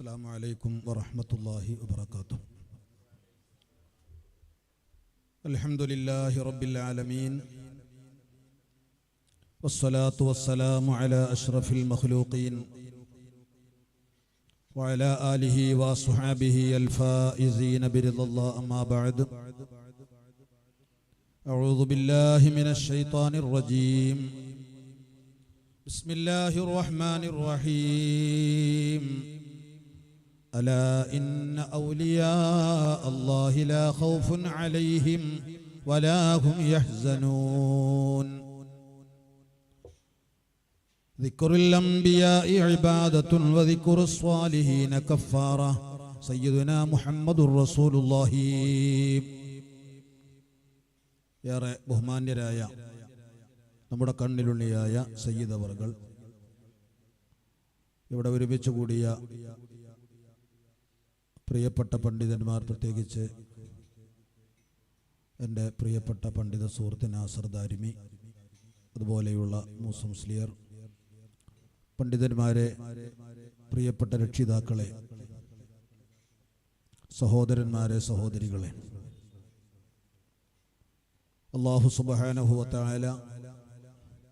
السلام عليكم ورحمة الله وبركاته. الحمد لله رب العالمين والصلاة والسلام على أشرف المخلوقين وعلى آله وصحابه الفائزين برضا الله أما بعد. أعوذ بالله من الشيطان الرجيم. بسم الله الرحمن الرحيم. ألا إن أولياء الله لا خوف عليهم ولا هم يحزنون ذكر الأنبياء عبادة وذكر الصالحين كفارة سيدنا محمد رسول الله ഏറെ ബഹുമാന്യരായ നമ്മുടെ കണ്ണിലുണ്ണിയായ സയ്യിദ് അവർകൾ ഇവിടെ ഒരുമിച്ച് കൂടിയ പ്രിയപ്പെട്ട പണ്ഡിതന്മാർ പ്രത്യേകിച്ച് എന്റെ പ്രിയപ്പെട്ട പണ്ഡിത സുഹൃത്ത് നാസർ ദാരിമി അതുപോലെയുള്ള മൂസം സ്ലിയർ പണ്ഡിതന്മാരെ പ്രിയപ്പെട്ട രക്ഷിതാക്കളെ സഹോദരന്മാരെ സഹോദരികളെ അള്ളാഹു സുബാനഹുവത്തായ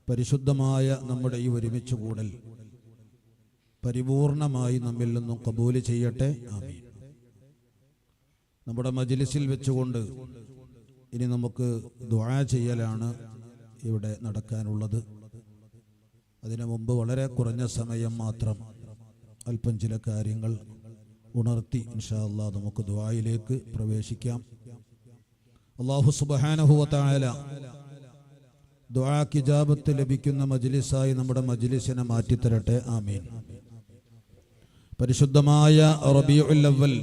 പരിശുദ്ധമായ നമ്മുടെ ഈ ഒരുമിച്ച് കൂടൽ പരിപൂർണമായി നമ്മിൽ നിന്നും കബൂൽ ചെയ്യട്ടെ. ആമീൻ. നമ്മുടെ മജിലിസിൽ വെച്ചുകൊണ്ട് ഇനി നമുക്ക് ദ്വാ ചെയ്യലാണ് ഇവിടെ നടക്കാനുള്ളത്. അതിനു മുമ്പ് വളരെ കുറഞ്ഞ സമയം മാത്രം അല്പം ചില കാര്യങ്ങൾ ഉണർത്തി ഇൻഷാല്ല നമുക്ക് ദുആയിലേക്ക് പ്രവേശിക്കാം. അള്ളാഹു സുബാനഹുവത്തായ ദുആക്ക് ഇജാബത്ത് ലഭിക്കുന്ന മജ്ലിസായി നമ്മുടെ മജ്ലിസിനെ മാറ്റിത്തരട്ടെ. ആമീൻ. പരിശുദ്ധമായ റബീഉൽ അവ്വൽ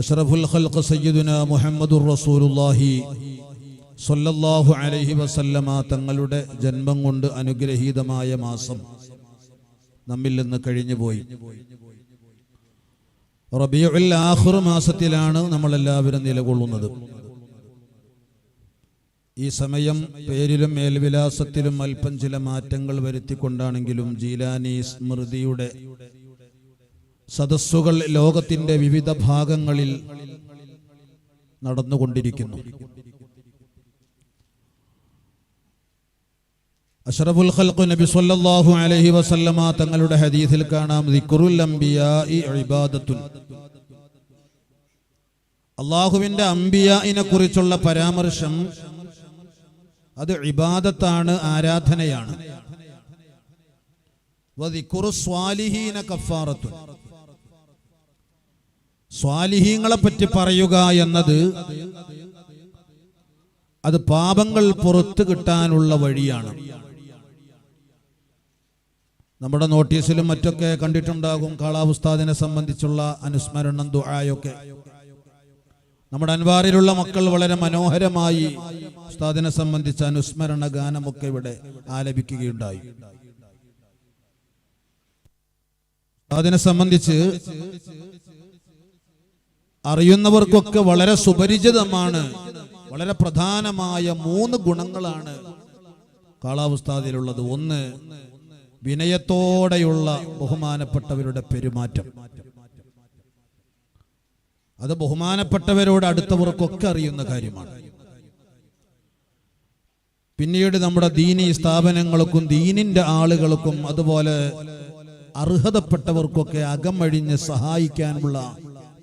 അഷ്റഫുൽ ഖൽഖ് സയ്യിദുന മുഹമ്മദുർ റസൂലുള്ളാഹി സ്വല്ലല്ലാഹു അലൈഹി വസല്ലമ തങ്ങളുടെ ജന്മം കൊണ്ട് അനുഗ്രഹീതമായ മാസം നമ്മിൽ നിന്ന് കഴിഞ്ഞുപോയി. റബീഉൽ ആഖിർ മാസത്തിലാണ് നമ്മളെല്ലാവരും നിലകൊള്ളുന്നത്. ഈ സമയം പേരിലും മേൽവിലാസത്തിലും അല്പം ചില മാറ്റങ്ങൾ വരുത്തിക്കൊണ്ടാണെങ്കിലും ജീലാനി സ്മൃതിയുടെ സദസ്സുകൾ ലോകത്തിന്റെ വിവിധ ഭാഗങ്ങളിൽ നടന്നുകൊണ്ടിരിക്കുന്നു. അഷറഫുൽ ഖൽഖു നബി സല്ലല്ലാഹു അലൈഹി വസല്ലമ തങ്ങളുടെ ഹദീസിൽ കാണാം ദിക്റുൽ അംബിയാഇ ഇബാദത്തുൻ. അള്ളാഹുവിന്റെ അംബിയായിനെ കുറിച്ചുള്ള പരാമർശം അത് ഇബാദത്താണ് ആരാധനയാണ്. വദിക്കുറു സ്വാലിഹീന കഫാറത്തുൻ. സ്വാലിഹീങ്ങളെ പറ്റി പറയുക എന്നത് അത് പാപങ്ങൾ പുറത്തു കിട്ടാനുള്ള വഴിയാണ്. നമ്മുടെ നോട്ടീസിലും മറ്റൊക്കെ കണ്ടിട്ടുണ്ടാകും കാളാവുസ്താദിനെ സംബന്ധിച്ചുള്ള അനുസ്മരണം ദുആയൊക്കെ. നമ്മുടെ അൻവാറിലുള്ള മക്കൾ വളരെ മനോഹരമായി ഉസ്താദിനെ സംബന്ധിച്ച അനുസ്മരണ ഗാനമൊക്കെ ഇവിടെ ആലപിക്കുകയുണ്ടായി. ഉസ്താദിനെ സംബന്ധിച്ച് അറിയുന്നവർക്കൊക്കെ വളരെ സുപരിചിതമാണ്. വളരെ പ്രധാനമായ മൂന്ന് ഗുണങ്ങളാണ് കാലാവസ്ഥയിലുള്ളത് ഒന്ന് വിനയത്തോടെയുള്ള ബഹുമാനപ്പെട്ടവരുടെ പെരുമാറ്റം. അത് ബഹുമാനപ്പെട്ടവരോട് അടുത്തവർക്കൊക്കെ അറിയുന്ന കാര്യമാണ്. പിന്നീട് നമ്മുടെ ദീനി സ്ഥാപനങ്ങൾക്കും ദീനിന്റെ ആളുകൾക്കും അതുപോലെ അർഹതപ്പെട്ടവർക്കൊക്കെ അകമഴിഞ്ഞ് സഹായിക്കാനുള്ള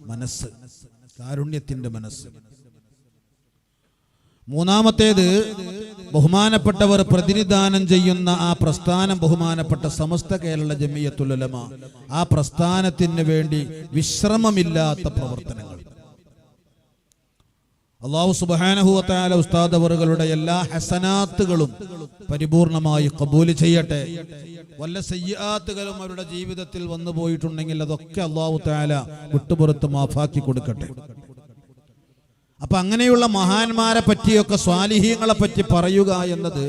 മനസ്സ്. കാരുണ്യത്തിന്റെ മനസ്സ്. മൂന്നാമത്തേത് ബഹുമാനപ്പെട്ടവർ പ്രതിനിധാനം ചെയ്യുന്ന ആ പ്രസ്ഥാനം ബഹുമാനപ്പെട്ട സമസ്ത കേരള ജമിയത്തുലമ ആ പ്രസ്ഥാനത്തിന് വേണ്ടി വിശ്രമമില്ലാത്ത പ്രവർത്തനങ്ങൾ. അള്ളാഹു സുബാനഹുവത്തായ ഉസ്താദ് അവറുകളുടെ എല്ലാ ഹസനാത്തുകളും പരിപൂർണമായി കബൂൽ ചെയ്യട്ടെ. വല്ല സയ്യാത്തുകളും അവരുടെ ജീവിതത്തിൽ വന്നു പോയിട്ടുണ്ടെങ്കിൽ അതൊക്കെ അള്ളാഹു താല വിട്ടുപുറത്ത് മാഫാക്കി കൊടുക്കട്ടെ. അപ്പൊ അങ്ങനെയുള്ള മഹാന്മാരെ പറ്റിയൊക്കെ സ്വാലിഹീങ്ങളെ പറ്റി പറയുക എന്നത്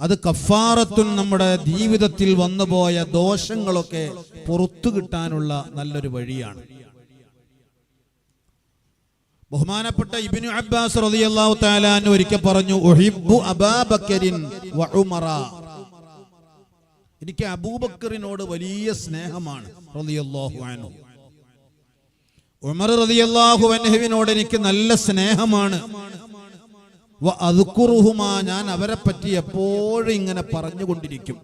അത് കഫാറത്തും നമ്മുടെ ജീവിതത്തിൽ വന്നുപോയ ദോഷങ്ങളൊക്കെ പുറത്തു കിട്ടാനുള്ള നല്ലൊരു വഴിയാണ്. ബഹുമാനപ്പെട്ട ഇബിനു അബ്ബാസ് റളിയല്ലാഹു തആല അൻഹു ഒരിക്കൽ പറഞ്ഞു ഉഹിബ്ബു അബാബക്കരിൻ വ ഉമറ. എനിക്ക് അബൂബക്കറിനോട് വലിയ സ്നേഹമാണ് റളിയല്ലാഹു അൻഹു. ഉമർ റളിയല്ലാഹു അൻഹുവിനോട് എനിക്ക് നല്ല സ്നേഹമാണ്. വ അദ്കുറുഹുമാ ഞാൻ അവരെ പറ്റി എപ്പോഴും ഇങ്ങനെ പറഞ്ഞുകൊണ്ടിരിക്കും.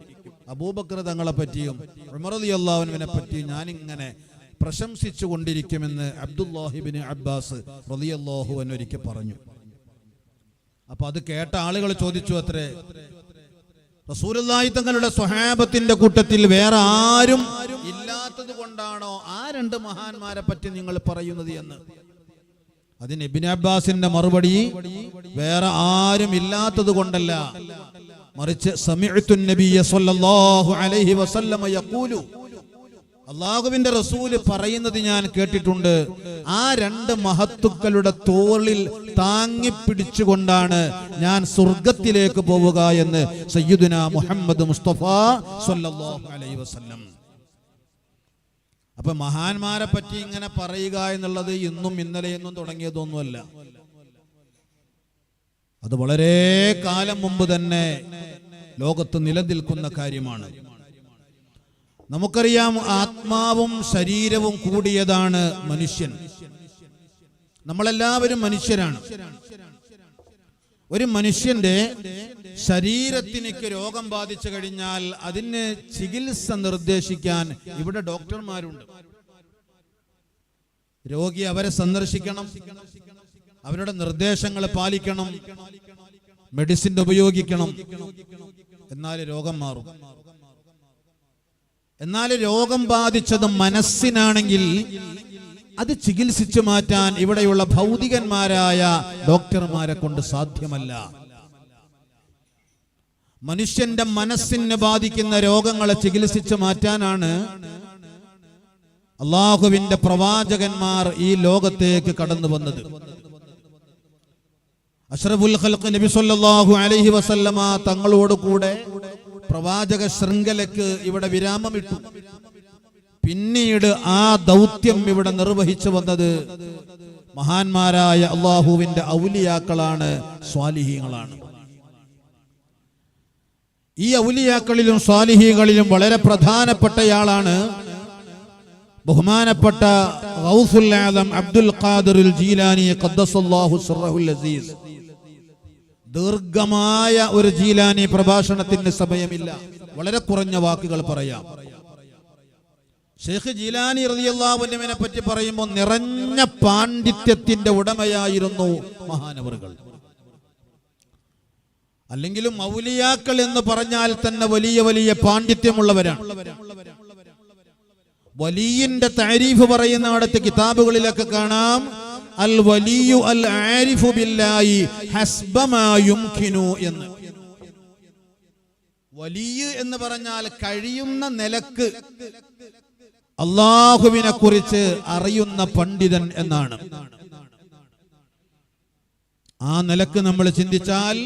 അബൂബക്കർ തങ്ങളെ പറ്റിയും ഉമർ റളിയല്ലാഹുവിനെ പറ്റിയും ഞാൻ ഇങ്ങനെ പ്രശംസിച്ചു കൊണ്ടിരിക്കുമെന്ന് അബ്ദുല്ലാഹിബിന് അബ്ബാസ് റലിയല്ലാഹു അൻഹു ഒരിക്കൽ പറഞ്ഞു. അപ്പൊ അത് കേട്ട ആളുകൾ ചോദിച്ചു അത്രേ റസൂലുള്ളാഹി തങ്ങളുടെ സ്വഹാബത്തിന്റെ കൂട്ടത്തിൽ വേറെ ആരും ഇല്ലാത്തത് കൊണ്ടാണോ ആ രണ്ട് മഹാന്മാരെ പറ്റി നിങ്ങൾ പറയുന്നത് എന്ന്? അതിന് ഇബിൻ അബ്ബാസിന്റെ മറുപടി വേറെ ആരും ഇല്ലാത്തത് കൊണ്ടല്ല. മറിച്ച് സമീഅത്തുൻ നബിയ സല്ലല്ലാഹു അലൈഹി വസല്ലമ യഖൂലു. അള്ളാഹുവിന്റെ റസൂൽ പറയുന്നത് ഞാൻ കേട്ടിട്ടുണ്ട്. ആ രണ്ട് മഹത്തുക്കളുടെ തോളിൽ താങ്ങി പിടിച്ചുകൊണ്ടാണ് ഞാൻ സ്വർഗത്തിലേക്ക് പോവുക എന്ന് സയ്യിദുന മുഹമ്മദ് മുസ്തഫ അലൈഹി വസല്ലം. അപ്പൊ മഹാന്മാരെ പറ്റി ഇങ്ങനെ പറയുക എന്നുള്ളത് ഇന്നും ഇന്നലെയൊന്നും തുടങ്ങിയതൊന്നുമല്ല. അത് വളരെ കാലം മുമ്പ് തന്നെ ലോകത്ത് നിലനിൽക്കുന്ന കാര്യമാണ്. നമുക്കറിയാം ആത്മാവും ശരീരവും കൂടിയതാണ് മനുഷ്യൻ. നമ്മളെല്ലാവരും മനുഷ്യരാണ്. ഒരു മനുഷ്യന്റെ ശരീരത്തിനേക്ക് രോഗം ബാധിച്ചു കഴിഞ്ഞാൽ അതിന് ചികിത്സ നിർദ്ദേശിക്കാൻ ഇവിടെ ഡോക്ടർമാരുണ്ട്. രോഗി അവരെ സന്ദർശിക്കണം അവരുടെ നിർദ്ദേശങ്ങൾ പാലിക്കണം മെഡിസിൻ ഉപയോഗിക്കണം എന്നാൽ രോഗം മാറും. എന്നാൽ രോഗം ബാധിച്ചത് മനസ്സിനാണെങ്കിൽ അത് ചികിത്സിച്ചു മാറ്റാൻ ഇവിടെയുള്ള ഭൗതികന്മാരായ ഡോക്ടർമാരെ കൊണ്ട് സാധ്യമല്ല. മനുഷ്യന്റെ മനസ്സിനെ ബാധിക്കുന്ന രോഗങ്ങളെ ചികിത്സിച്ചു മാറ്റാനാണ് അള്ളാഹുവിന്റെ പ്രവാചകന്മാർ ഈ ലോകത്തേക്ക് കടന്നു വന്നത് അഷ്റഫുൽ ഖൽഖ് നബി സല്ലല്ലാഹു അലൈഹി വസല്ലമ തങ്ങളോട് കൂടെ പ്രവാചക ശൃംഖലക്ക് ഇവിടെ വിരാമമിട്ടു. പിന്നീട് ആ ദൗത്യം ഇവിടെ നിർവഹിച്ചു വന്നത് മഹാന്മാരായ അള്ളാഹുവിന്റെ ഔലിയാക്കളാണ് സ്വാലിഹീങ്ങളാണ്. ഈ ഔലിയാക്കളിലും സ്വാലിഹീകളിലും വളരെ പ്രധാനപ്പെട്ടയാളാണ് ബഹുമാനപ്പെട്ട ഗൗസുൽ ആദം അബ്ദുൽ ഖാദിറുൽ ജീലാനി ഖദ്ദസല്ലാഹു സുറഹുൽ അസീസ്. ദീർഘമായ ഒരു ജീലാനി പ്രഭാഷണത്തിന് സമയമില്ല. വളരെ കുറഞ്ഞ വാക്കുകൾ പറയാം. ഷെയ്ഖ് ജീലാനി റളിയല്ലാഹുവിനെ പറ്റി പറയുമ്പോൾ നിറഞ്ഞ പാണ്ഡിത്യത്തിന്റെ ഉടമയായിരുന്നു മഹാനവറുകൾ. അല്ലെങ്കിലും മൗലിയാക്കൾ എന്ന് പറഞ്ഞാൽ തന്നെ വലിയ വലിയ പാണ്ഡിത്യമുള്ളവരാണ്. വലിയന്റെ താരീഫ് പറയുന്ന അടുത്ത് കിതാബുകളിലൊക്കെ കാണാം അൽ വലിയു അൽ ആരിഫു ബില്ലാഹി ഹസ്ബമാ യുംകിനു എന്ന്. വലിയ എന്ന് പറഞ്ഞാൽ കഴിയുന്ന നിലയ്ക്ക് അള്ളാഹുവിനെ കുറിച്ച് അറിയുന്ന പണ്ഡിതൻ എന്നാണ്. ആ നിലയ്ക്ക് നമ്മൾ ചിന്തിച്ചാൽ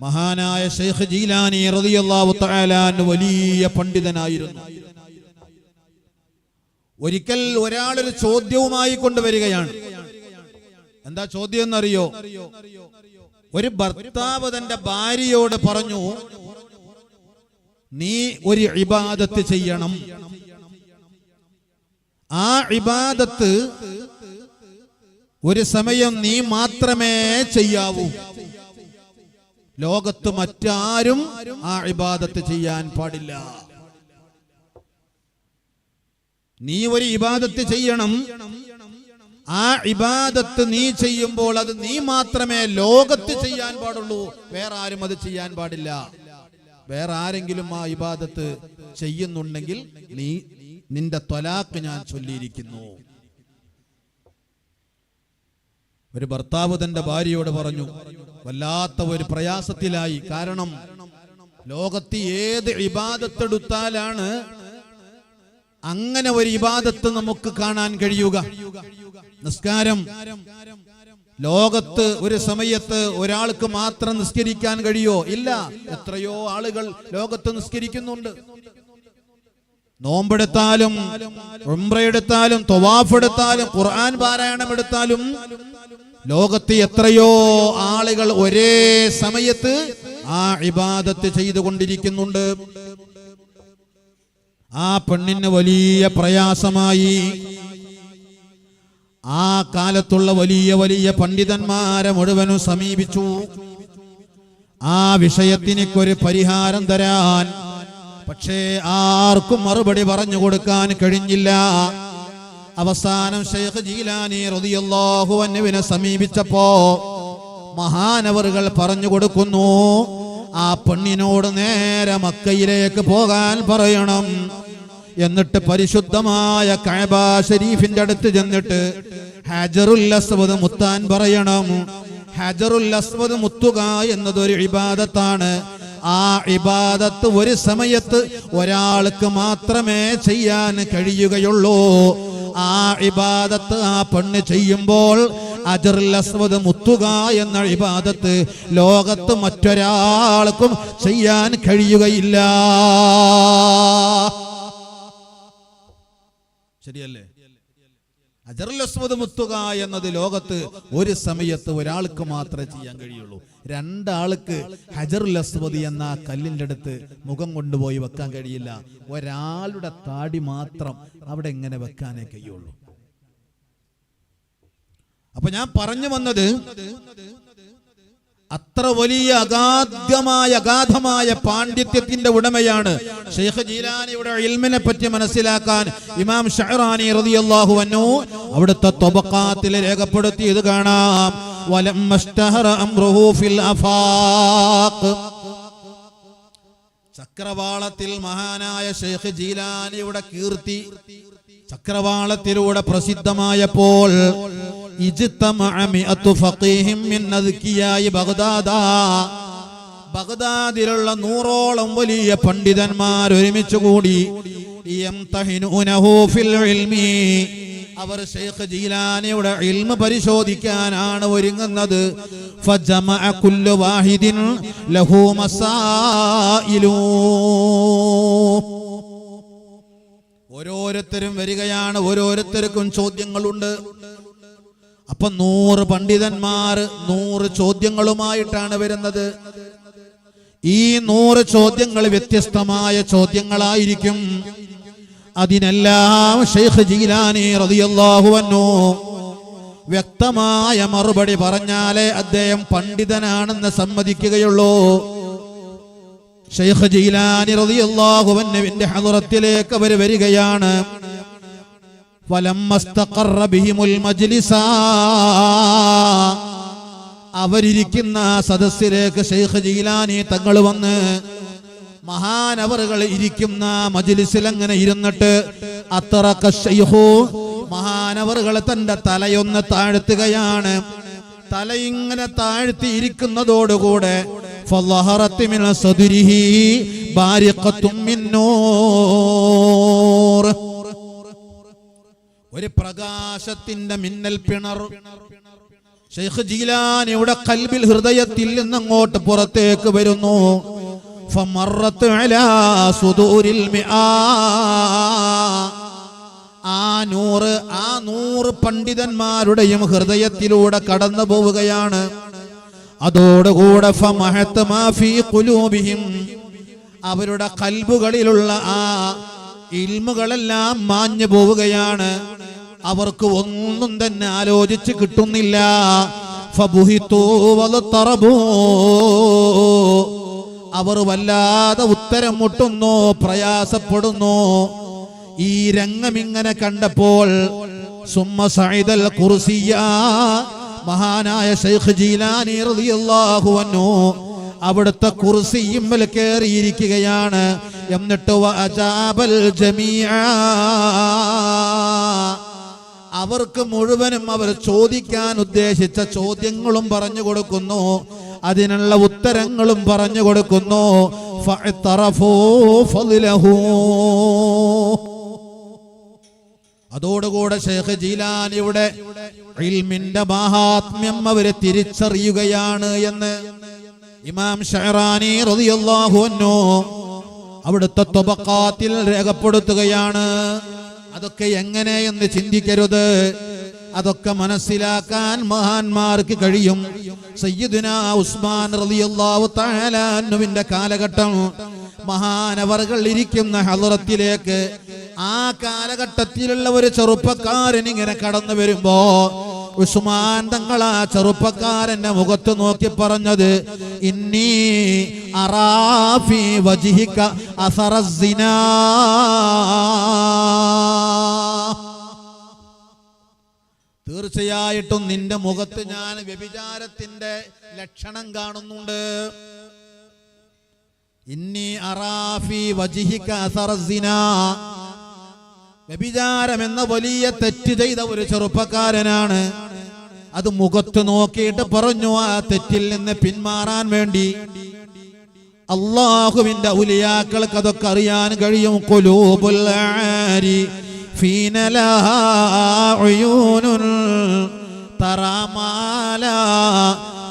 മഹാനായ ഷെയ്ഖ് ജീലാനി റളിയല്ലാഹു തആലാൻ വലിയ പണ്ഡിതനായിരുന്നു. ഒരിക്കൽ ഒരാളൊരു ചോദ്യവുമായി കൊണ്ടുവരികയാണ്. എന്താ ചോദ്യം എന്നറിയോ ഒരു ഭർത്താവ് തന്റെ ഭാര്യയോട് പറഞ്ഞു നീ ഒരു ഇബാദത്ത് ചെയ്യണം. ആ ഇബാദത്ത് ഒരു സമയം നീ മാത്രമേ ചെയ്യാവൂ. ലോകത്ത് മറ്റാരും ആ ഇബാദത്ത് ചെയ്യാൻ പാടില്ല. നീ ഒരു ഇബാദത്ത് ചെയ്യണം. ആ ഇബാദത്ത് നീ ചെയ്യുമ്പോൾ അത് നീ മാത്രമേ ലോകത്ത് ചെയ്യാൻ പാടുള്ളൂ. വേറെ ആരും അത് ചെയ്യാൻ പാടില്ല. വേറെ ആരെങ്കിലും ആ ഇബാദത്ത് ചെയ്യുന്നുണ്ടെങ്കിൽ നീ നിന്റെ ത്വലാക്ക് ഞാൻ ചൊല്ലിയിരിക്കുന്നു. ഒരു ഭർത്താവ് തന്റെ ഭാര്യയോട് പറഞ്ഞു വല്ലാത്ത ഒരു പ്രയാസത്തിലായി. കാരണം ലോകത്ത് ഏത് ഇബാദത്തെടുത്താലാണ് അങ്ങനെ ഒരു ഇബാദത്ത് നമുക്ക് കാണാൻ കഴിയുക. നിസ്കാരം. ലോകത്ത് ഒരു സമയത്ത് ഒരാൾക്ക് മാത്രം നിസ്കരിക്കാൻ കഴിയോ? ഇല്ല. എത്രയോ ആളുകൾ ലോകത്ത് നിസ്കരിക്കുന്നുണ്ട്. നോമ്പെടുത്താലും ഉംറയെടുത്താലും തൊവാഫ് എടുത്താലും ഖുർആൻ പാരായണം എടുത്താലും ലോകത്ത് എത്രയോ ആളുകൾ ഒരേ സമയത്ത് ആ ഇബാദത്ത് ചെയ്തുകൊണ്ടിരിക്കുന്നുണ്ട്. ആ പെണ്ണിന് വലിയ പ്രയാസമായി. ആ കാലത്തുള്ള വലിയ വലിയ പണ്ഡിതന്മാരെ മുഴുവനും സമീപിച്ചു. ആ വിഷയത്തിനൊരു പരിഹാരം തരാൻ. പക്ഷേ ആർക്കും മറുപടി പറഞ്ഞു കൊടുക്കാൻ കഴിഞ്ഞില്ല. അവസാനം ഷെയ്ഖ് ജീലാനി റളിയല്ലാഹു അൻഹുവിനെ സമീപിച്ചപ്പോ മഹാനവറുകൾ പറഞ്ഞു കൊടുക്കുന്നു ആ പെണ്ണിനോട് നേരെ മക്കയിലേക്ക് പോകാൻ പറയണം. എന്നിട്ട് പരിശുദ്ധമായ കഅബ ഷരീഫിന്റെ അടുത്ത് ചെന്നിട്ട് ഹജറുൽ അസ്വദ് മുത്താൻ പറയണം. ഹജറുൽ അസ്വദ് മുത്തുക എന്നതൊരു ഇബാദത്താണ്. ആ ഇബാദത്ത് ഒരു സമയത്ത് ഒരാൾക്ക് മാത്രമേ ചെയ്യാൻ കഴിയുകയുള്ളൂ. ആ ഇബാദത്ത് ആ പെണ്ണ് ചെയ്യുമ്പോൾ അജറുൽ അസ്വദ് മുത്തുക എന്ന ഇബാദത്ത് ലോകത്ത് മറ്റൊരാൾക്കും ചെയ്യാൻ കഴിയുകയില്ല. ശരിയല്ലേ? അജറുൽ അസ്വദ് മുത്തുക എന്നത് ലോകത്ത് ഒരു സമയത്ത് ഒരാൾക്ക് മാത്രമേ ചെയ്യാൻ കഴിയുള്ളൂ. രണ്ടാൾക്ക് ഹജറുൽ അസ്വദ് എന്ന കല്ലിന്റെ അടുത്ത് മുഖം കൊണ്ടുപോയി വെക്കാൻ കഴിയില്ല. ഒരാളുടെ താടി മാത്രം അവിടെ എങ്ങനെ വെക്കാനേ കഴിയുള്ളൂ. അപ്പൊ ഞാൻ പറഞ്ഞു വന്നത് അത്ര വലിയ അഗാധ്യമായ അഗാധമായ പാണ്ഡിത്യത്തിന്റെ ഉടമയാണ് ഷെയ്ഖ് ജീലാനിയുടെ ഇൽമിനെ പറ്റി മനസ്സിലാക്കാൻ ഇമാം ഷഹറാനി റളിയല്ലാഹു അൻഹു അവിടുത്തെ തൊബക്കാത്തിൽ രേഖപ്പെടുത്തിയത് കാണാം. ചക്രവാളത്തിൽ മഹാനായ ഷെയ്ഖ് ജീലാനിയുടെ കീർത്തി ചക്രവാളത്തിലൂടെ പ്രസിദ്ധമായപ്പോൾ ബഗ്ദാദിലുള്ള നൂറോളം വലിയ പണ്ഡിതന്മാർ ഒരുമിച്ചു കൂടി അവർ ഷെയ്ഖ് ജീലാനിയുടെ ഇൽമ പരിശോധിക്കാനാണ് ഒരുങ്ങുന്നത്. ഓരോരുത്തരും വരികയാണ് ഓരോരുത്തർക്കും ചോദ്യങ്ങളുണ്ട്. അപ്പൊ നൂറ് പണ്ഡിതന്മാർ നൂറ് ചോദ്യങ്ങളുമായിട്ടാണ് വരുന്നത്. ഈ നൂറ് ചോദ്യങ്ങൾ വ്യത്യസ്തമായ ചോദ്യങ്ങളായിരിക്കും. അതിനെല്ലാം ഷെയ്ഖ് ജീലാനി റളിയല്ലാഹു അൻഹു വ്യക്തമായ മറുപടി പറഞ്ഞാലേ അദ്ദേഹം പണ്ഡിതനാണെന്ന് സമ്മതിക്കുകയുള്ളൂ. ഷെയ്ഖ് ജീലാനി റതിയല്ലാഹുവന്നുവിന്റെ അൻഹുവിന്റെ ഹളറത്തിലേക്ക് അവർ വരികയാണ്. അവരിയ്ക്കുന്ന സദസ്സിലേക്ക് ഷെയ്ഖ് ജീലാനി തങ്ങൾ വന്ന് മഹാനവറുകൾ ഇരിക്കുന്ന മജിലിസിൽ അങ്ങനെ ഇരുന്നിട്ട് അത്ര ഷെയ്ഹു മഹാനവറുകൾ തന്റെ തലയൊന്ന് താഴ്ത്തുകയാണ്. തല ഇങ്ങനെ താഴ്ത്തി ഇരിക്കുന്നതോടുകൂടെ ഫലഹറത്തിമിന സദുരിഹി ഭാര്യക്കത്തും മിന്നോ. ഒരു പ്രകാശത്തിന്റെ മിന്നൽ പിണർ ഷെയ്ഖ് ജീലാനിയുടെ കൽബിൽ ഹൃദയത്തിൽ നിന്നങ്ങോട്ട് പുറത്തേക്ക് വരുന്നു. ആ നൂറ് ആ നൂറ് പണ്ഡിതന്മാരുടെയും ഹൃദയത്തിലൂടെ കടന്നു പോവുകയാണ് അതോടുകൂടെ. അവരുടെ കൽബുകളിലുള്ള ആ ഇൽമുകളെല്ലാം മാഞ്ഞു പോവുകയാണ്. അവർക്ക് ഒന്നും തന്നെ ആലോചിച്ച് കിട്ടുന്നില്ല. അവർ വല്ലാതെ ഉത്തരം മുട്ടുന്നു പ്രയാസപ്പെടുന്നു. ഈ രംഗം ഇങ്ങനെ കണ്ടപ്പോൾ മഹാനായ ഷെയ്ഖ് ജീലാനി റളിയല്ലാഹു അൻഹു അവിടുത്തെ കുർസിയിമ്മൽ കയറിയിരിക്കുകയാണ് എന്നിട്ട് അജാബൽ അവർക്ക് മുഴുവനും അവർ ചോദിക്കാൻ ഉദ്ദേശിച്ച ചോദ്യങ്ങളും പറഞ്ഞു കൊടുക്കുന്നു. അതിനുള്ള ഉത്തരങ്ങളും പറഞ്ഞു കൊടുക്കുന്നു. അതോടുകൂടെ ഷേഖ് ജീലാനിയുടെ ഇൽമിന്റെ മഹാത്മ്യം അവരെ തിരിച്ചറിയുകയാണ് എന്ന് ഇമാം ഷഹറാനി റളിയല്ലാഹു അൻഹു അവിടുത്തെ തൊബക്കാത്തിൽ രേഖപ്പെടുത്തുകയാണ്. അതൊക്കെ എങ്ങനെ എന്ന് ചിന്തിക്കരുത്. അതൊക്കെ മനസ്സിലാക്കാൻ മഹാന്മാർക്ക് കഴിയും. സയ്യിദുന ഉസ്മാൻ റളിയല്ലാഹു തആല അൻഹുവിന്റെ കാലഘട്ടം മഹാനവറുകൾ ഇരിക്കുന്ന ഹളറത്തിലേക്ക് ആ കാലഘട്ടത്തിലുള്ള ഒരു ചെറുപ്പക്കാരൻ ഇങ്ങനെ കടന്നു വരുമ്പോ ഉസ്മാൻ തങ്ങൾ ചെറുപ്പക്കാരന്റെ മുഖത്ത് നോക്കി പറഞ്ഞത് ഇന്നീ അറാഫി തീർച്ചയായിട്ടും നിന്റെ മുഖത്ത് ഞാൻ വ്യഭിചാരത്തിന്റെ ലക്ഷണം കാണുന്നുണ്ട്. ഇന്നി അറാഫി വജിഹിക്ക വ്യഭിചാരം എന്ന വലിയ തെറ്റ് ചെയ്ത ഒരു ചെറുപ്പക്കാരനാണ് അത് മുഖത്ത് നോക്കിയിട്ട് പറഞ്ഞു ആ തെറ്റിൽ നിന്ന് പിന്മാറാൻ വേണ്ടി അള്ളാഹുവിന്റെ ഉലിയാക്കൾക്ക് അതൊക്കെ അറിയാൻ കഴിയും കുലൂബുൽ ആരി ഫീന ലഹാ ഉയൂനുൻ തറാ മാ ലാ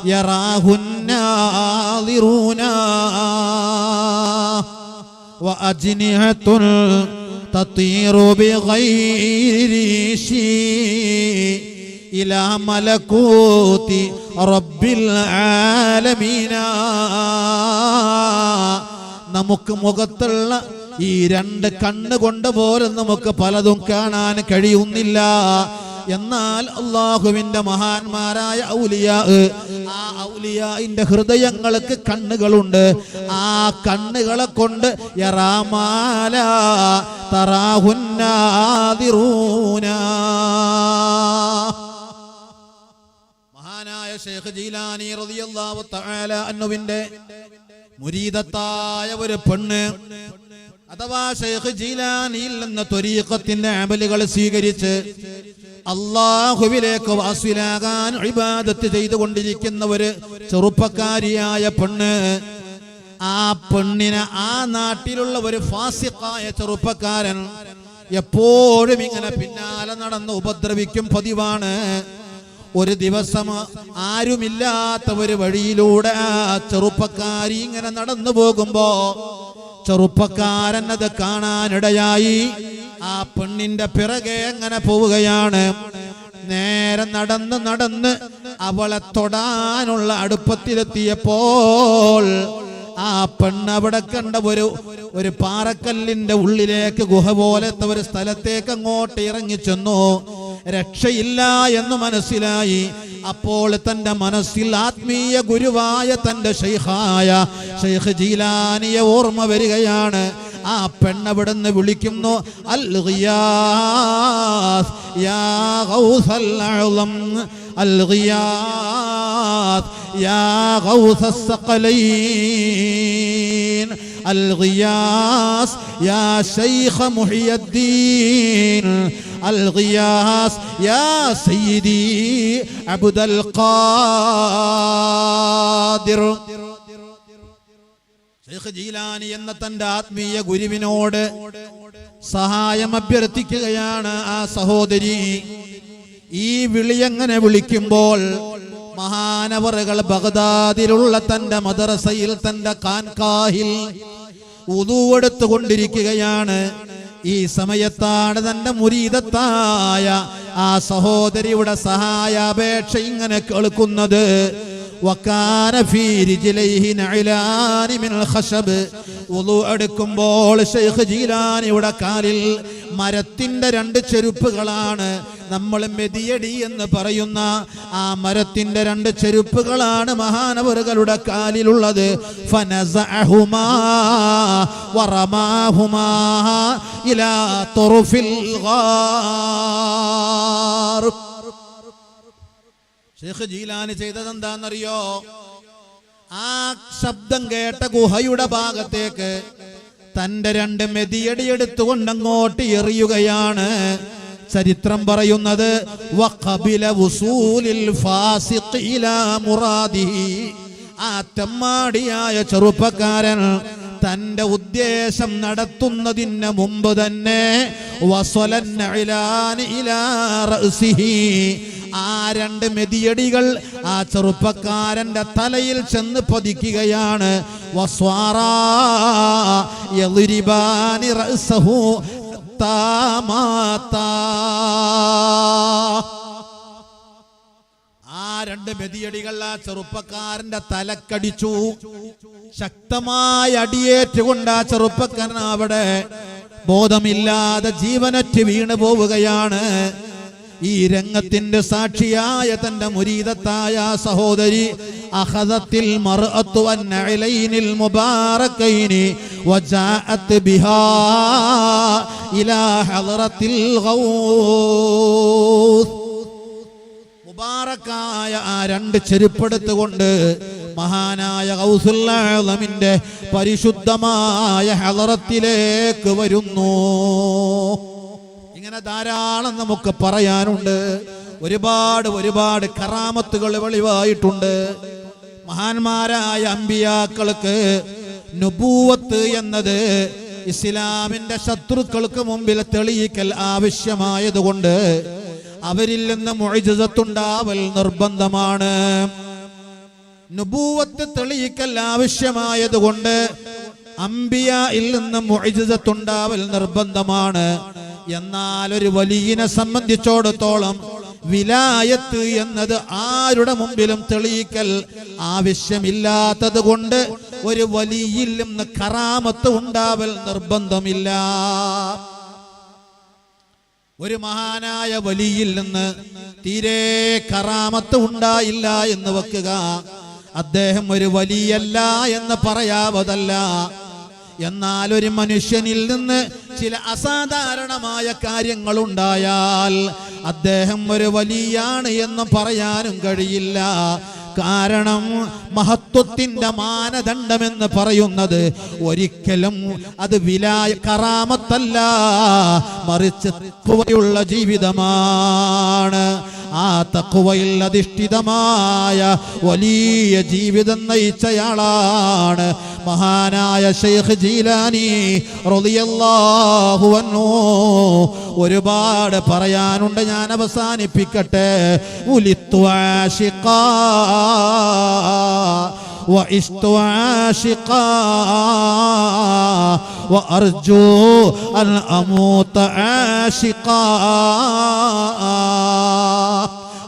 യറാഹു الناظرون وأجنحة تطير بغير شيء إلى ملكوت رب العالمين നമുക്ക് മുഖത്തുള്ള ഈ രണ്ട് കണ്ണുകൊണ്ട് പോലും നമുക്ക് പലതും കാണാൻ കഴിയുന്നില്ല എന്നാൽ അള്ളാഹുവിന്റെ മഹാന്മാരായ ഔലിയാ ആ ഔലിയാന്റെ ഹൃദയങ്ങൾക്ക് കണ്ണുകളുണ്ട്. ആ കണ്ണുകളെ കൊണ്ട് യറാമാല തറാഹുന്നാതിറൂന മഹാനായ ഷേഖ് ജീലാനി റളിയല്ലാഹു തആല അന്നുവിന്റെ മുരീദത്തായ ഒരു പെണ്ണ് അഥവാ ഷേഖ് ജീലാനിയിൽ നിന്ന് ത്വരീഖത്തിന്റെ അമലുകൾ സ്വീകരിച്ച് അള്ളാഹുവിലേക്ക് വാസിലാകാൻ ഇബാദത്ത് ചെയ്തുകൊണ്ടിരിക്കുന്ന ഒരു ചെറുപ്പക്കാരിയായ പെണ്ണ്. ആ പെണ്ണിനെ ആ നാട്ടിലുള്ള ഒരു ഫാസിഖായ ചെറുപ്പക്കാരൻ എപ്പോഴും ഇങ്ങനെ പിന്നാലെ നടന്ന് ഉപദ്രവിക്കും പതിവാണ്. ഒരു ദിവസം ആരുമില്ലാത്ത ഒരു വഴിയിലൂടെ ചെറുപ്പക്കാരി ഇങ്ങനെ നടന്നു പോകുമ്പോ ചെറുപ്പക്കാരൻ അത് കാണാനിടയായി. ആ പെണ്ണിന്റെ പിറകെ എങ്ങനെ പോവുകയാണ്? നേരെ നടന്ന് നടന്ന് അവളെ തൊടാനുള്ള അടുപ്പത്തിലെത്തിയപ്പോൾ ആ പെണ്ണ് അവിടെ കണ്ട ഒരു ഒരു പാറക്കല്ലിന്റെ ഉള്ളിലേക്ക് ഗുഹ പോലത്തെ ഒരു സ്ഥലത്തേക്ക് അങ്ങോട്ട് ഇറങ്ങി ചെന്നു. രക്ഷയില്ല എന്ന് മനസ്സിലായി. അപ്പോൾ തന്റെ മനസ്സിൽ ആത്മീയ ഗുരുവായ തന്റെ ഷെയ്ഖായ ഷെയ്ഖ് ജീലാനിയെ ഓർമ്മ വരികയാണ്. ആ പെണ്ണവിടുന്ന് വിളിക്കുന്നു അൽ യാ ഗൗസൽ അഅ്ളം അൽ ഗിയാസ് യാ ഗൗസസ് സഖലൈൻ الغياس يا شيخ محي الدين الغياس يا سيدي عبد القادر ഷെയ്ഖ് ജീലാനി എന്ന തന്റെ ആത്മീയ ഗുരുവിനോട് സഹായം അഭ്യർത്ഥിക്കുകയാണ് ആ സഹോദരി ഈ വിളി എങ്ങനെ വിളിക്കുമ്പോൾ മഹാനവറുകൾ ബഗ്ദാദിലുള്ള തന്റെ മദ്രസയിൽ തന്റെ കാൻകാഹിൽ ഉതുവെടുത്തുകൊണ്ടിരിക്കുകയാണ് ഈ സമയത്താണ് തന്റെ മുരീതത്തായ ആ സഹോദരിയുടെ സഹായാപേക്ഷ ഇങ്ങനെ കേൾക്കുന്നത്. വക്കാന ഫീ റിജ്ലൈഹി നഅലാനി മിനൽ ഖശബ്. വുളു എടുക്കുമ്പോൾ ഷെയ്ഖ് ജീലാനിയുടെ കാലിൽ മരത്തിന്റെ രണ്ട് ചെരുപ്പുകളാണ്. നമ്മൾ മെതിയടി എന്ന് പറയുന്ന ആ മരത്തിന്റെ രണ്ട് ചെരുപ്പുകളാണ് മഹാനവറുകളുടെ കാലിലുള്ളത്. ഇലാ ഗാർ ജീലാനി ചെയ്തത് എന്താണെന്നറിയോ ആ ശബ്ദം കേട്ട ഗുഹയുടെ ഭാഗത്തേക്ക് തന്റെ രണ്ട് മെതിയടി എടുത്തുകൊണ്ട് അങ്ങോട്ട് എറിയുകയാണ് ചരിത്രം പറയുന്നത്. ആ ചെറുപ്പക്കാരൻ തന്റെ ഉദ്ദേശം നടത്തുന്നതിന് മുമ്പ് തന്നെ വസ്വലൻ. ആ രണ്ട് മെതിയടികൾ ആ ചെറുപ്പക്കാരന്റെ തലയിൽ ചെന്ന് പതിക്കുകയാണ്. ആ രണ്ട് മെതിയടികൾ ആ ചെറുപ്പക്കാരന്റെ തലക്കടിച്ചു. ശക്തമായ അടിയേറ്റുകൊണ്ട് ആ ചെറുപ്പക്കാരൻ അവിടെ ബോധമില്ലാതെ ജീവനറ്റ് വീണു പോവുകയാണ് ഈ രംഗത്തിന്റെ സാക്ഷിയായ തന്റെ മുരീതത്തായ സഹോദരി അഹദത്തിൽ മുബാറക്കായ ആ രണ്ട് ചെരുപ്പെടുത്തുകൊണ്ട് മഹാനായ ഗൗസുല്ലാമിന്റെ പരിശുദ്ധമായ ഹലറത്തിലേക്ക് വരുന്നു. ഇങ്ങനെ ധാരാളം നമുക്ക് പറയാനുണ്ട്. ഒരുപാട് ഒരുപാട് കറാമത്തുകൾ വെളിവായിട്ടുണ്ട്. മഹാന്മാരായ അമ്പിയാക്കൾക്ക് നുപൂവത്ത് എന്നത് ഇസ്ലാമിന്റെ ശത്രുക്കൾക്ക് മുമ്പിൽ തെളിയിക്കൽ ആവശ്യമായതുകൊണ്ട് അവരിൽ നിന്ന് മൊഴിജത്തുണ്ടാവൽ നിർബന്ധമാണ്. നുപൂവത്ത് തെളിയിക്കൽ ആവശ്യമായതുകൊണ്ട് അമ്പിയയിൽ നിന്ന് മൊഴിജത്തുണ്ടാവൽ നിർബന്ധമാണ്. എന്നാൽ ഒരു വലിയനെ സംബന്ധിച്ചോടത്തോളം വിലായത്ത് എന്നത് ആരുടെ മുമ്പിലും തെളിയിക്കൽ ആവശ്യമില്ലാത്തത് കൊണ്ട് ഒരു വലിയിൽ നിന്ന് കറാമത്ത് ഉണ്ടാവൽ നിർബന്ധമില്ല. ഒരു മഹാനായ വലിയിൽ നിന്ന് തീരെ കറാമത്ത് ഉണ്ടായില്ല എന്ന് വെക്കുക അദ്ദേഹം ഒരു വലിയല്ല എന്ന് പറയാവതല്ല. എന്നാൽ ഒരു മനുഷ്യനിൽ നിന്ന് ചില അസാധാരണമായ കാര്യങ്ങൾ ഉണ്ടായാൽ അദ്ദേഹം ഒരു വലിയാണ് എന്ന് പറയാനും കഴിയില്ല. കാരണം മഹത്വത്തിന്റെ മാനദണ്ഡമെന്ന് പറയുന്നത് ഒരിക്കലും അത് വിലായ കറാമത്തല്ല മറിച്ച് ജീവിതമാണ്. ആ തക്കുവയിൽ അധിഷ്ഠിതമായ വലിയ ജീവിതം നയിച്ചയാളാണ് മഹാനായ ഷെയ്ഖ് ജീലാനി റളിയല്ലാഹു അൻഹു ഒരുപാട് പറയാനുണ്ട് ഞാൻ അവസാനിപ്പിക്കട്ടെ ഉലിത്തു ആശിഖാ وعشت عاشقا وأرجو أن أموت عاشقا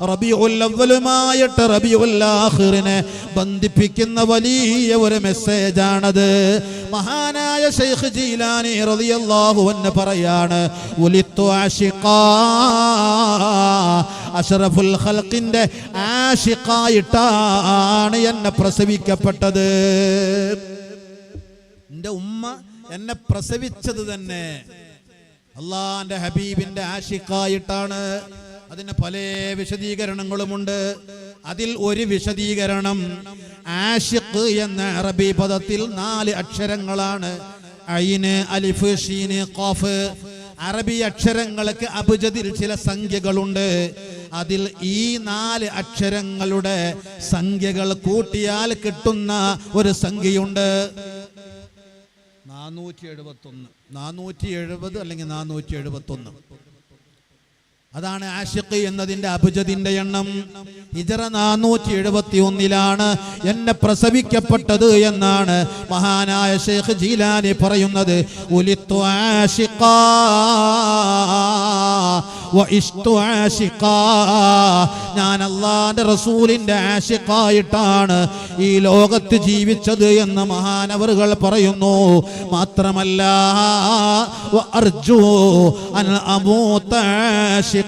റബിയുൽ അവലുമായിട്ട് റബിയുൽ ആഖിറിനെ ബന്ധിപ്പിക്കുന്ന വലിയ ഒരു മെസ്സേജാണത് മഹാനായ ഷെയ്ഖ് ജീലാനി റളിയല്ലാഹു അൻഹു പറയാണ് ഉലിത്തു ആശിഖാ അഷറഫുൽ ഖൽഖിന്റെ ആഷിഖായിട്ടാണ് എന്നെ പ്രസവിക്കപ്പെട്ടത് എൻ്റെ ഉമ്മ എന്നെ പ്രസവിച്ചത് തന്നെ. അള്ളാന്റെ ഹബീബിന്റെ ആഷിഖായിട്ടാണ് അതിന് പല വിശദീകരണങ്ങളുമുണ്ട്. അതിൽ ഒരു വിശദീകരണം ആഷിഖ് എന്ന അറബി പദത്തിൽ നാല് അക്ഷരങ്ങളാണ്. ഐന് അലിഫ് ഷീന് ഖാഫ്. അറബി അക്ഷരങ്ങൾക്ക് അബുജതിൽ ചില സംഖ്യകളുണ്ട്. അതിൽ ഈ നാല് അക്ഷരങ്ങളുടെ സംഖ്യകൾ കൂട്ടിയാൽ കിട്ടുന്ന ഒരു സംഖ്യയുണ്ട്. നാനൂറ്റി എഴുപത്തൊന്ന്. നാനൂറ്റി എഴുപത് അല്ലെങ്കിൽ നാനൂറ്റി എഴുപത്തി ഒന്ന് അതാണ് ആഷിഖ് എന്നതിന്റെ അഭിജതിന്റെ എണ്ണം ഹിജറ നാനൂറ്റി എഴുപത്തി ഒന്നിലാണ് എന്നെ പ്രസവിക്കപ്പെട്ടത് എന്നാണ് മഹാനായ ഷേഖ് ജീലാനി പറയുന്നത് ഉലിത്തു ആഷിഖാ. ഞാൻ അള്ളാന്റെ റസൂലിന്റെ ആഷിഖായിട്ടാണ് ഈ ലോകത്ത് ജീവിച്ചത് എന്ന് മഹാനവറുകൾ പറയുന്നു മാത്രമല്ല അർജു അൻ ആഷിഖാ.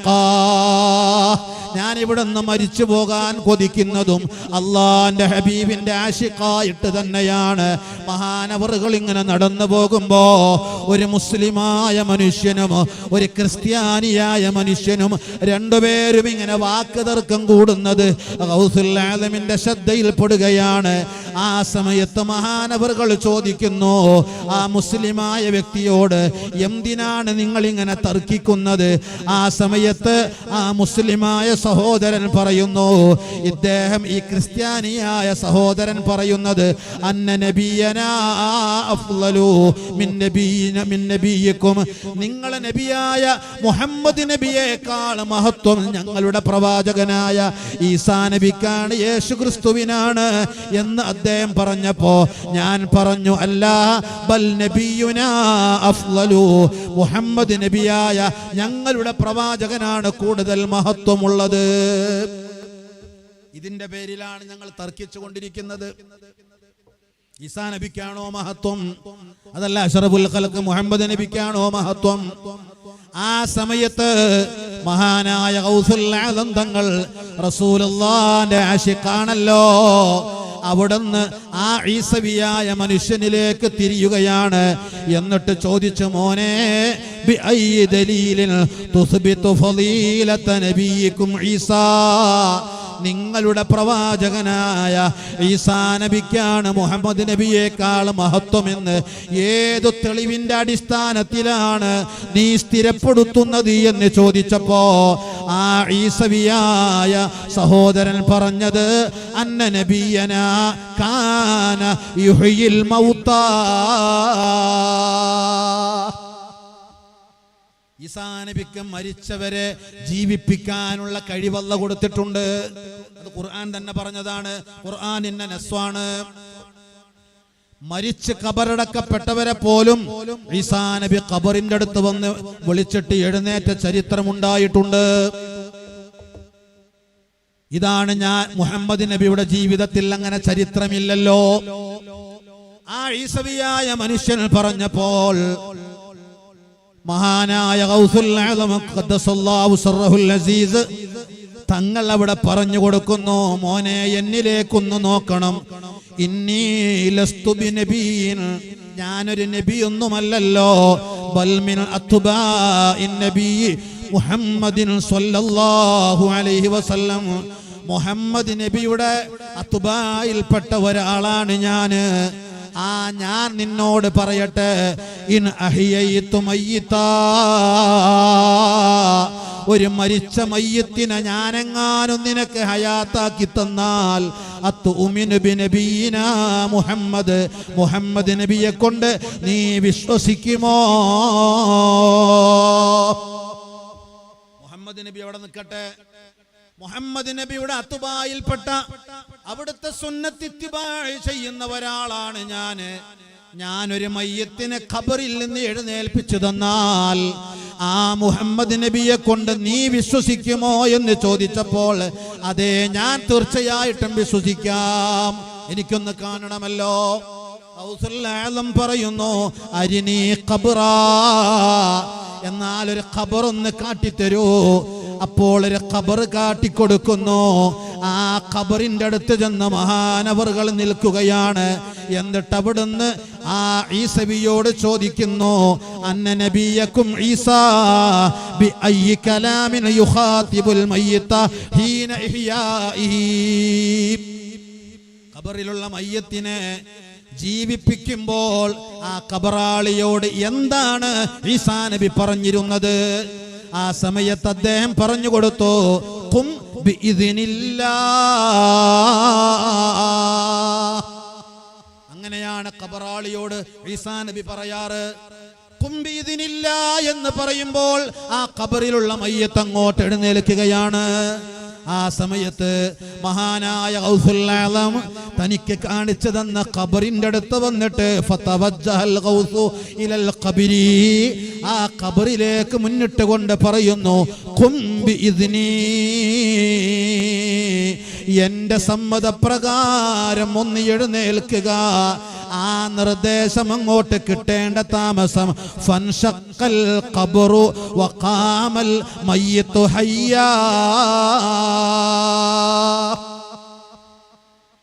ഞാൻ ഇവിടെ നിന്ന് മരിച്ചു പോകാൻ കൊതിക്കുന്നതും അള്ളാന്റെ ഹബീബിന്റെ ആഷിഖായിട്ട് തന്നെയാണ്. മഹാനവറുകൾ ഇങ്ങനെ നടന്നു പോകുമ്പോ ഒരു മുസ്ലിമായ മനുഷ്യനും ഒരു ക്രിസ്ത്യാനിയായ മനുഷ്യനും രണ്ടുപേരും ഇങ്ങനെ വാക്ക് തർക്കം കൂടുന്നത് ശ്രദ്ധയിൽപ്പെടുകയാണ്. ആ സമയത്ത് മഹാനവറുകൾ ചോദിക്കുന്നു ആ മുസ്ലിമായ വ്യക്തിയോട് എന്തിനാണ് നിങ്ങൾ ഇങ്ങനെ തർക്കിക്കുന്നത്? ആ സമയത്ത് ആ മുസ്ലിമായ സഹോദരൻ പറയുന്നു ഇദ്ദേഹം ഈ ക്രിസ്ത്യാനിയായ സഹോദരൻ പറയുന്നത് നിങ്ങളെ നബിയായ മുഹമ്മദ് നബിയേക്കാൾ മഹത്വം ഞങ്ങളുടെ പ്രവാചകനായ ഈസാ നബിക്കാണ് യേശു ക്രിസ്തുവിനാണ് എന്ന് അദ്ദേഹം പറഞ്ഞപ്പോ ഞാൻ പറഞ്ഞു അല്ല മുഹമ്മദ് നബിയായ ഞങ്ങളുടെ പ്രവാചകനാണ് കൂടുതൽ മഹത്വമുള്ളത്. ഇതിന്റെ പേരിലാണ് ഞങ്ങൾ തർക്കിച്ചു കൊണ്ടിരിക്കുന്നത്. ഈസാ നബിക്കാണോ മഹത്വം? അതല്ല അഷറബുൽ കലക്ക് മുഹമ്മദ് നബിക്കാണോ മഹത്വം? ആ സമയത്ത് മഹാനായ ഔസുല്ലാ തങ്ങൾ റസൂലുള്ളാന്റെ ആശിക്കാണല്ലോ. അവിടുന്ന് ആ ഈസവിയായ മനുഷ്യനിലേക്ക് തിരിയുകയാണ്. എന്നിട്ട് ചോദിച്ചു മോനെ നിങ്ങളുടെ പ്രവാചകനായ ഈസാ നബിക്കാണ് മുഹമ്മദ് നബിയേക്കാൾ മഹത്വമെന്ന്. ഏതു തെളിവിന്റെ അടിസ്ഥാനത്തിലാണ് നീ സ്ഥിരപ്പെടുത്തുന്നത്? എന്ന് ചോദിച്ചപ്പോ ആ ഈസവിയായ സഹോദരൻ പറഞ്ഞത് അന്ന നബിയന കാന യുഹയിൽ മൗത്ത. ഈസാനബിക്ക് മരിച്ചവരെ ജീവിപ്പിക്കാനുള്ള കഴിവല്ല കൊടുത്തിട്ടുണ്ട്. അത് ഖുർആൻ തന്നെ പറഞ്ഞതാണ് ഖുർആൻ ഇന്ന നസ്വാണ്. മരിച്ച് കബറടക്കപ്പെട്ടവരെ പോലും ഈസാ നബി ഖബറിന്റെ അടുത്ത് വന്ന് വിളിച്ചിട്ട് എഴുന്നേറ്റ ചരിത്രമുണ്ടായിട്ടുണ്ട്. ഇതാണ് ഞാൻ മുഹമ്മദ് നബിയുടെ ജീവിതത്തിൽ അങ്ങനെ ചരിത്രമില്ലല്ലോ. ആ ഈസവിയായ മനുഷ്യൻ പറഞ്ഞപ്പോൾ മഹാനായ അസീസ് തങ്ങൾ അവിടെ പറഞ്ഞു കൊടുക്കുന്നു. മോനെ എന്നിലേക്കൊന്ന് നോക്കണം. ഇന്നീ ലസ്തു ബിനബീൻ ഞാനൊരു നബിയൊന്നുമല്ലല്ലോ. ബൽമിൻ മുഹമ്മദിൻ അലൈഹി വസല്ലം. മുഹമ്മദ് നബിയുടെ അത്തുബായിൽപ്പെട്ട ഒരാളാണ് ഞാൻ. ആ ഞാൻ നിന്നോട് പറയട്ടെ. ഇൻ അഹിയയിത്തു മയ്യിത്താ. ഒരു മരിച്ച മയ്യത്തിനെ ഞാനെങ്ങാനും നിനക്ക് ഹയാത്താക്കി തന്നാൽ അത്ത് മുഹമ്മദ്. മുഹമ്മദ് നബിയെ കൊണ്ട് നീ വിശ്വസിക്കുമോ? മുഹമ്മദ് നബി അവിടെ നിൽക്കട്ടെ. മുഹമ്മദ് നബിയുടെ അത്തുബായിൽപ്പെട്ട അവിടുത്തെ സുന്നത്തിത്തിബാഴ് ചെയ്യുന്ന ഒരാളാണ് ഞാൻ. ഞാനൊരു മയ്യത്തിനെ ഖബറിൽ നിന്ന് എഴുന്നേൽപ്പിച്ചു തന്നാൽ ആ മുഹമ്മദ് നബിയെ കൊണ്ട് നീ വിശ്വസിക്കുമോ എന്ന് ചോദിച്ചപ്പോൾ അതെ ഞാൻ തീർച്ചയായിട്ടും വിശ്വസിക്കാം. എനിക്കൊന്ന് കാണണമല്ലോ. പറയുന്നു അരിനീ ഖബറാ. എന്നാൽ ഒരു ഖബർ ഒന്ന് കാട്ടിത്തരൂ. അപ്പോൾ ഒരു ഖബർ കാട്ടിക്കൊടുക്കുന്നു. ആ ഖബറിന്റെ അടുത്ത് ചെന്ന് മഹാനവറുകൾ നിൽക്കുകയാണ് എന്നിട്ട് അവിടുന്ന് ആ ഈസബിയോട് ചോദിക്കുന്നു അന്ന നബിയക്കും ഈസാ ഹീന ഖബറിലുള്ള മയ്യത്തിനെ ജീവിപ്പിക്കുമ്പോൾ ആ കബറാളിയോട് എന്താണ് ഈസാ നബി പറഞ്ഞിരുന്നത് ആ സമയത്ത് അദ്ദേഹം പറഞ്ഞു കൊടുത്തു കും. അങ്ങനെയാണ് കബറാളിയോട് ഈസാ നബി പറയാറ്. കുമ്പിതിനില്ല എന്ന് പറയുമ്പോൾ ആ കബറിലുള്ള മയ്യത്ത് അങ്ങോട്ട് എഴുന്നേൽക്കുകയാണ്. ആ സമയത്ത് മഹാനായ ഗൗസുൽ ആലം തനിക്ക് കാണിച്ചു തന്ന ഖബറിന്റെ അടുത്ത് വന്നിട്ട് ഗൗസു ഇലൽ ഖബരി. ആ ഖബറിലേക്ക് മുന്നിട്ട് കൊണ്ട് പറയുന്നു കുംബി ഇസ്നി എന്റെ സമ്മതപ്രകാരം ഒന്ന് എഴുന്നേൽക്കുക. ആ നിർദ്ദേശം അങ്ങോട്ട് കിട്ടേണ്ട താമസം. ഫൻഷക്കൽ ഖബറു വഖാമൽ മയ്യത്തു ഹയ്യാ.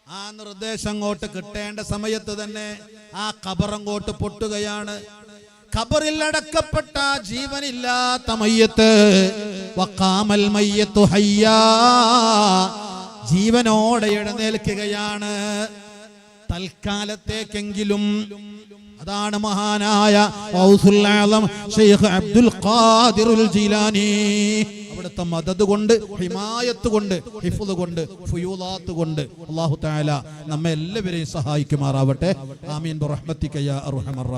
ആ നിർദ്ദേശം അങ്ങോട്ട് കിട്ടേണ്ട സമയത്ത് തന്നെ ആ ഖബറങ്ങോട്ട് പൊട്ടുകയാണ്. ഖബറിൽ അടക്കപ്പെട്ട ജീവനില്ലാത്ത മയ്യത്ത്. വക്കാമൽ മയ്യത്തു ഹയ്യാ. ജീവനോടെ എഴുന്നേൽക്കുകയാണ്. തൽക്കാലത്തേക്കെങ്കിലും അതാണ് മഹാനായ അബ്ദുൽ ഖാദിറുൽ ജീലാനി. അവിടുത്തെ മദത് കൊണ്ട് ഹിമായത്ത് കൊണ്ട് ഹിഫുദ് കൊണ്ട് ഫുയൂലാത്ത് കൊണ്ട് അള്ളാഹു താല നമ്മെ എല്ലാവരെയും സഹായിക്കുമാറാവട്ടെ. ആമീൻ. ബിറഹ്മതിക യാ അർഹമർ